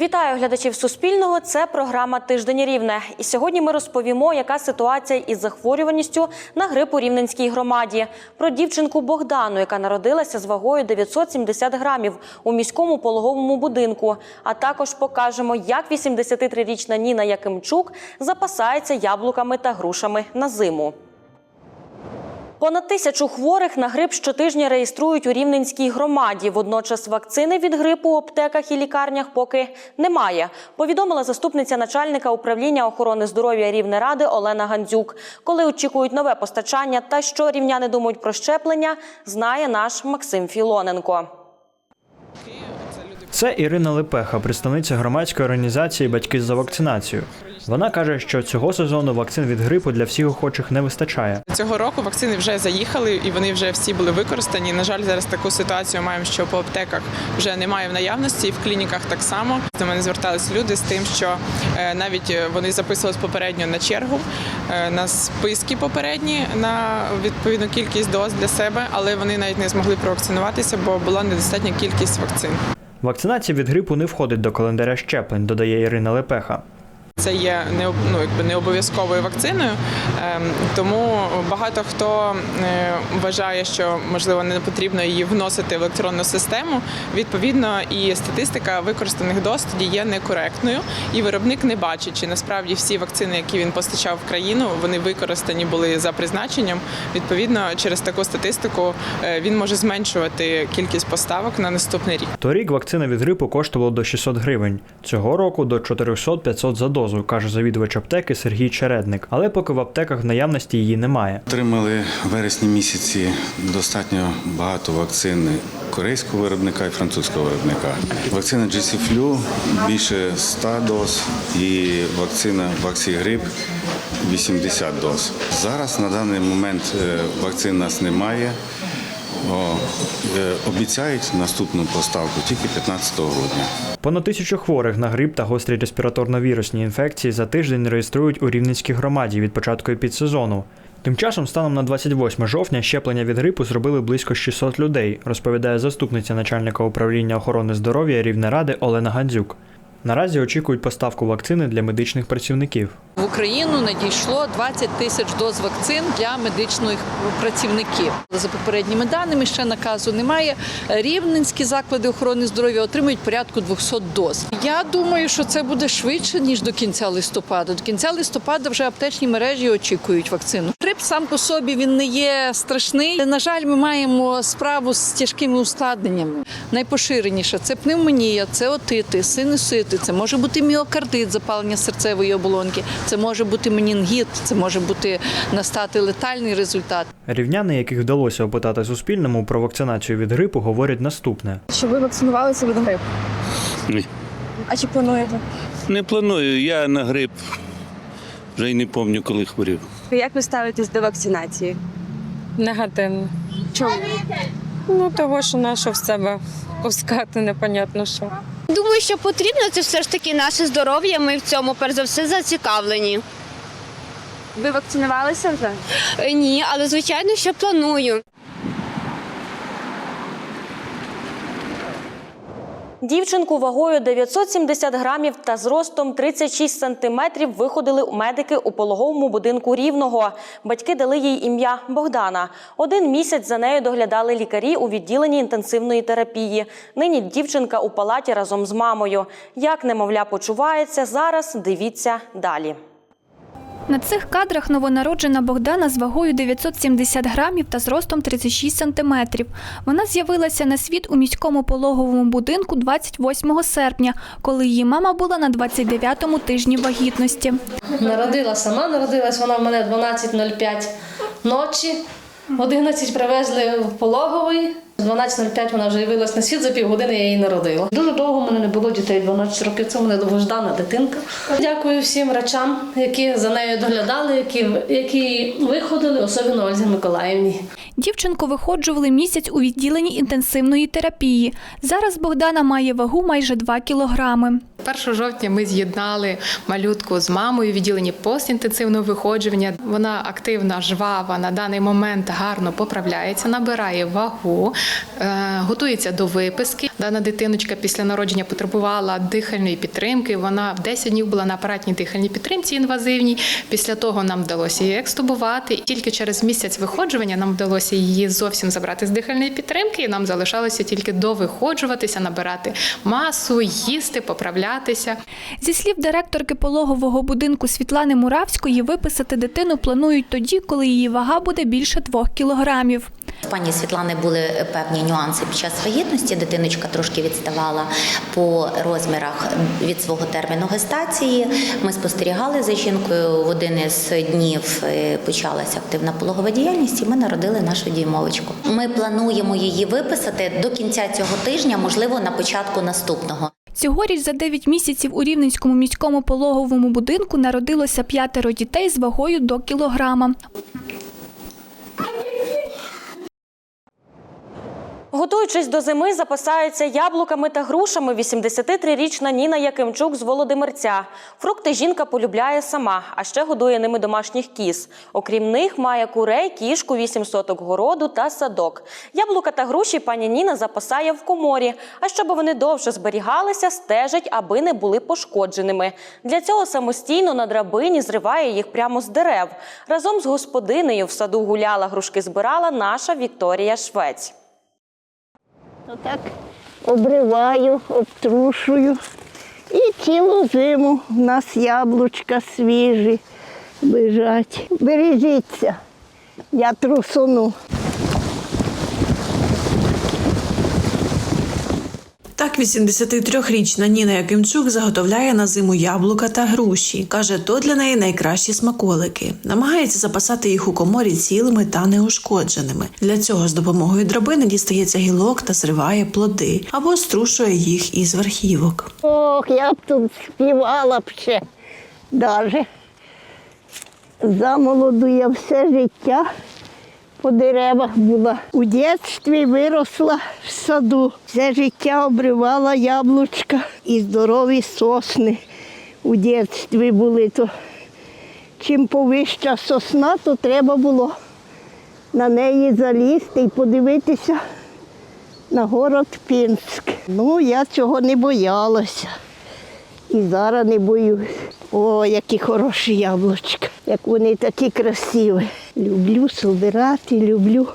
Вітаю глядачів Суспільного. Це програма Тиждень Рівне. І сьогодні ми розповімо, яка ситуація із захворюваністю на грип у Рівненській громаді. Про дівчинку Богдану, яка народилася з вагою 970 грамів у міському пологовому будинку. А також покажемо, як 83-річна Ніна Якимчук запасається яблуками та грушами на зиму. Понад тисячу хворих на грип щотижня реєструють у Рівненській громаді. Водночас вакцини від грипу у аптеках і лікарнях поки немає. Повідомила заступниця начальника управління охорони здоров'я Рівнеради Олена Гандзюк. Коли очікують нове постачання та що рівняни думають про щеплення, знає наш Максим Філоненко. Це Ірина Лепеха, представниця громадської організації Батьки за вакцинацію. Вона каже, що цього сезону вакцин від грипу для всіх охочих не вистачає. Цього року вакцини вже заїхали і вони вже всі були використані. На жаль, зараз таку ситуацію маємо, що по аптеках вже немає в наявності, і в клініках так само. До мене звертались люди з тим, що е, навіть е, вони записувались попередньо на чергу, е, на списки попередні на відповідну кількість доз для себе, але вони навіть не змогли провакцинуватися, бо була недостатня кількість вакцин. Вакцинація від грипу не входить до календаря щеплень, додає Ірина Лепеха. Це є не ну, якби не обов'язковою вакциною, ем, тому багато хто е, вважає, що можливо не потрібно її вносити в електронну систему. Відповідно, і статистика використаних доз тоді є некоректною, і виробник не бачить, чи насправді всі вакцини, які він постачав в країну, вони використані були за призначенням. Відповідно, через таку статистику е, він може зменшувати кількість поставок на наступний рік. Торік вакцина від грипу коштувала до 600 гривень. Цього року до 400-500 за дозу, каже завідувач аптеки Сергій Чередник. Але поки в аптеках наявності її немає. Отримали в вересні місяці достатньо багато вакцин корейського виробника і французького виробника. Вакцина GC-Flu більше 100 доз і вакцина Vaxi-Grip 80 доз. Зараз на даний момент е, вакцин нас немає. Е, обіцяють наступну поставку тільки 15 грудня. Понад тисячу хворих на грип та гострі респіраторно-вірусні інфекції за тиждень реєструють у Рівненській громаді від початку підсезону. Тим часом, станом на 28 жовтня, щеплення від грипу зробили близько 600 людей, розповідає заступниця начальника управління охорони здоров'я Рівнеради Олена Гандзюк. Наразі очікують поставку вакцини для медичних працівників. В Україну надійшло 20 тисяч доз вакцин для медичних працівників. За попередніми даними ще наказу немає. Рівненські заклади охорони здоров'я отримують порядку 200 доз. Я думаю, що це буде швидше ніж до кінця листопада. До кінця листопада вже аптечні мережі очікують вакцину. Грип сам по собі він не є страшний. На жаль, ми маємо справу з тяжкими ускладненнями. Найпоширеніше це пневмонія, це отити, синусити, це може бути міокардит, запалення серцевої оболонки, це може бути менінгіт, це може бути настати летальний результат. Рівняни, яких вдалося опитати Суспільному про вакцинацію від грипу, говорять наступне. Щоб ви вакцинувалися від грипу? Ні. А чи плануєте? Не планую. Я на грип вже й не пам'ятаю, коли хворів. Як ви ставитесь до вакцинації? Негативно. Чому? Ну, того, що наше в себе пускати, непонятно що. Думаю, що потрібно це все ж таки наше здоров'я. Ми в цьому перш за все зацікавлені. Ви вакцинувалися вже? Е, Ні, але звичайно, що планую. Дівчинку вагою 970 грамів та зростом 36 сантиметрів виходили медики у пологовому будинку Рівного. Батьки дали їй ім'я Богдана. Один місяць за нею доглядали лікарі у відділенні інтенсивної терапії. Нині дівчинка у палаті разом з мамою. Як немовля почувається зараз, дивіться далі. На цих кадрах новонароджена Богдана з вагою 970 грамів та зростом 36 сантиметрів. Вона з'явилася на світ у міському пологовому будинку 28 серпня, коли її мама була на 29-му тижні вагітності. Народила сама, народилась вона в мене 12.05 ночі. В 11 привезли в пологовий. В 12.05 вона вже явилась на світ, за півгодини я її народила. Дуже довго в мене не було дітей, 12 років. Це мене довгождана дитинка. Дякую всім врачам, які за нею доглядали, які, які виходили, особливо Ользі Миколаївні. Дівчинку виходжували місяць у відділенні інтенсивної терапії. Зараз Богдана має вагу майже 2 кілограми. 1 жовтня ми з'єднали малютку з мамою в відділенні постінтенсивного виходжування. Вона активна, жвава, на даний момент гарно поправляється, набирає вагу, е, готується до виписки. Дана дитиночка після народження потребувала дихальної підтримки. Вона в 10 днів була на апаратній дихальній підтримці інвазивній. Після того нам вдалося її екстубувати. Тільки через місяць виходжування нам вдалося її зовсім забрати з дихальної підтримки, і нам залишалося тільки довиходжуватися, набирати масу, їсти, поправлятися. Зі слів директорки пологового будинку Світлани Муравської, виписати дитину планують тоді, коли її вага буде більше 2 кілограмів. Пані Світлани були певні нюанси під час вагітності. Дитиночка трошки відставала по розмірах від свого терміну гестації. Ми спостерігали за жінкою. В один із днів е, почалася активна пологова діяльність, і ми народили нашу діймовочку. Ми плануємо її виписати до кінця цього тижня, можливо, на початку наступного. Цьогоріч за 9 місяців у Рівненському міському пологовому будинку народилося п'ятеро дітей з вагою до кілограма. Готуючись до зими, запасаються яблуками та грушами 83-річна Ніна Якимчук з Володимирця. Фрукти жінка полюбляє сама, а ще годує ними домашніх кіз. Окрім них, має курей, кішку, 8 соток городу та садок. Яблука та груші пані Ніна запасає в коморі. А щоб вони довше зберігалися, стежить, аби не були пошкодженими. Для цього самостійно на драбині зриває їх прямо з дерев. Разом з господинею в саду гуляла, грушки збирала наша Вікторія Швець. Отак обриваю, обтрушую. І цілу зиму в нас яблучка свіжі лежать. Бережіться, я трусону. Так 83-річна Ніна Якимчук заготовляє на зиму яблука та груші. Каже, то для неї найкращі смаколики. Намагається запасати їх у коморі цілими та неушкодженими. Для цього з допомогою драбини дістається гілок та зриває плоди або струшує їх із верхівок. Ох, я б тут співала б ще даже. Замолоду я все життя по деревах була. У дитинстві виросла в саду. Все життя обривала яблучка і здорові сосни у дитинстві були. То чим повища сосна, то треба було на неї залізти і подивитися на город Пінськ. Ну, я цього не боялася. І зараз не боюсь. О, які хороші яблучка, як вони такі красиві. Люблю собирати, люблю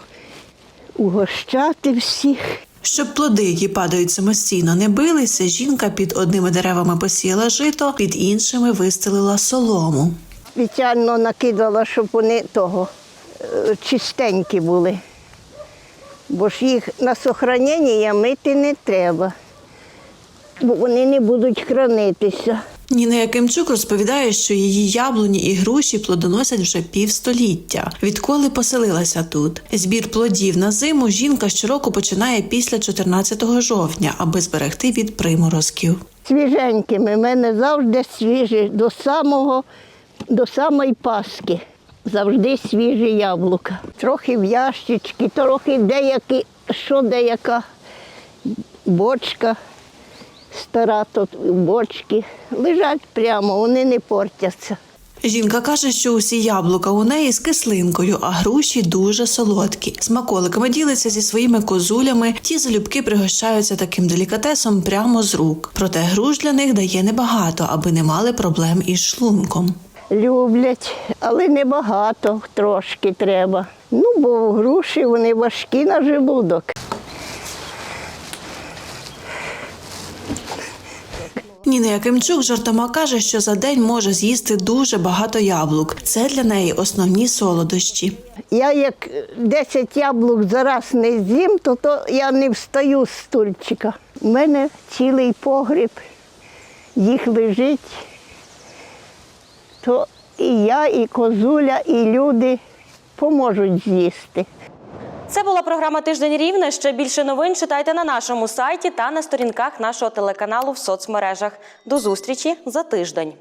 угощати всіх. Щоб плоди, які падають самостійно, не билися, жінка під одними деревами посіяла жито, під іншими вистелила солому. Спеціально накидала, щоб вони того е, чистенькі були. Бо ж їх на сохранення мити не треба, бо вони не будуть хранитися. Ніна Якимчук розповідає, що її яблуні і груші плодоносять вже півстоліття, відколи поселилася тут. Збір плодів на зиму жінка щороку починає після 14 жовтня, аби зберегти від приморозків. Свіженькими. Мене завжди свіжі до самого, до самої Пасхи. Завжди свіжі яблука. Трохи в ящички, трохи деякі, що деяка бочка стара, в бочки. Лежать прямо, вони не портяться. Жінка каже, що усі яблука у неї з кислинкою, а груші дуже солодкі. Смаколиками ділиться зі своїми козулями. Ті залюбки пригощаються таким делікатесом прямо з рук. Проте груш для них дає небагато, аби не мали проблем із шлунком. Люблять, але небагато, трошки треба. Ну, бо груші вони важкі на желудок. Ніна Якимчук жартома каже, що за день може з'їсти дуже багато яблук. Це для неї основні солодощі. Я як 10 яблук зараз не з'їм, то, то я не встаю з стульчика. У мене цілий погріб, їх лежить. То і я, і козуля, і люди поможуть з'їсти. Це була програма Тиждень Рівне. Ще більше новин читайте на нашому сайті та на сторінках нашого телеканалу в соцмережах. До зустрічі за тиждень.